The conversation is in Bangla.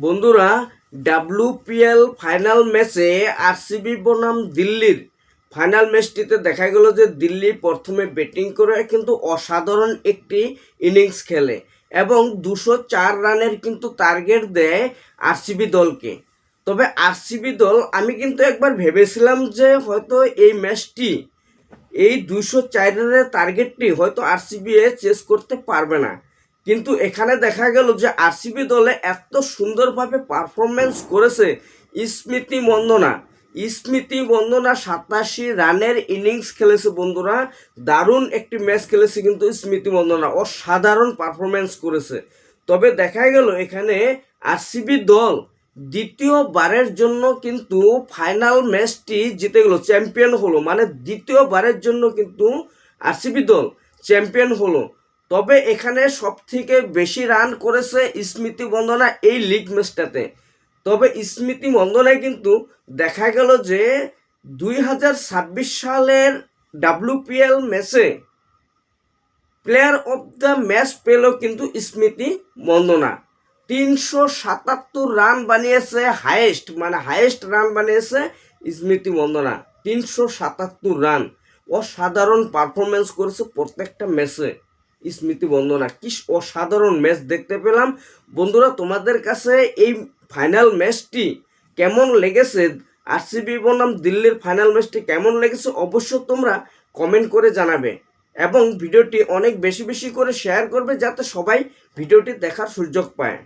বন্ধুরা ডাব্লিউপিএল ফাইনাল ম্যাচে আরসিবি বনাম দিল্লির। ফাইনাল ম্যাচটিতে দেখা গেল যে দিল্লি প্রথমে ব্যাটিং করে কিন্তু অসাধারণ একটি ইনিংস খেলে এবং দুশো চার রানের কিন্তু টার্গেট দেয় আরসিবি দলকে। তবে আরসিবি দল, আমি কিন্তু একবার ভেবেছিলাম যে হয়তো এই ম্যাচটি এই দুশো চার রানের টার্গেটটি হয়তো আরসিবি চেস করতে পারবে না। কিন্তু এখানে দেখা গেল যে আরসিবি দলে এত সুন্দরভাবে পারফরমেন্স করেছে স্মৃতি মন্দনা স্মৃতি বন্দনা সাতাশি রানের ইনিংস খেলেছে বন্ধুরা। দারুণ একটি ম্যাচ খেলেছে কিন্তু স্মৃতি বন্দনা। অসাধারণ পারফরমেন্স করেছে। তবে দেখা গেল এখানে আরসিবি দল দ্বিতীয়বারের জন্য কিন্তু ফাইনাল ম্যাচটি জিতে গেল চ্যাম্পিয়ন হলো। মানে দ্বিতীয়বারের জন্য কিন্তু আরসিবি দল চ্যাম্পিয়ন হলো। তবে এখানে সব থেকে বেশি রান করেছে স্মৃতি বন্দনা এই লিগ ম্যাচটাতে তবে স্মৃতি বন্দনায় কিন্তু দেখা গেল যে দুই হাজার ছাব্বিশ সালের ডাব্লিউপিএল ম্যাচে প্লেয়ার অফ দ্য ম্যাচ পেল কিন্তু স্মৃতি বন্দনা। তিনশো সাতাত্তর রান বানিয়েছে হায়েস্ট মানে হায়েস্ট রান বানিয়েছে স্মৃতি বন্দনা। তিনশো সাতাত্তর রান অসাধারণ পারফরমেন্স করেছে প্রত্যেকটা ম্যাচে স্মৃতি বন্দনা কি অসাধারণ ম্যাচ দেখতে পেলাম। বন্ধুরা, তোমাদের কাছে এই ফাইনাল ম্যাচটি কেমন লেগেছে? আরসিবি বনাম দিল্লির ফাইনাল ম্যাচটি কেমন লেগেছে? অবশ্য তোমরা কমেন্ট করে জানাবে। এবং ভিডিওটি অনেক বেশি বেশি করে শেয়ার করবে যাতে সবাই ভিডিওটি দেখার সুযোগ পায়।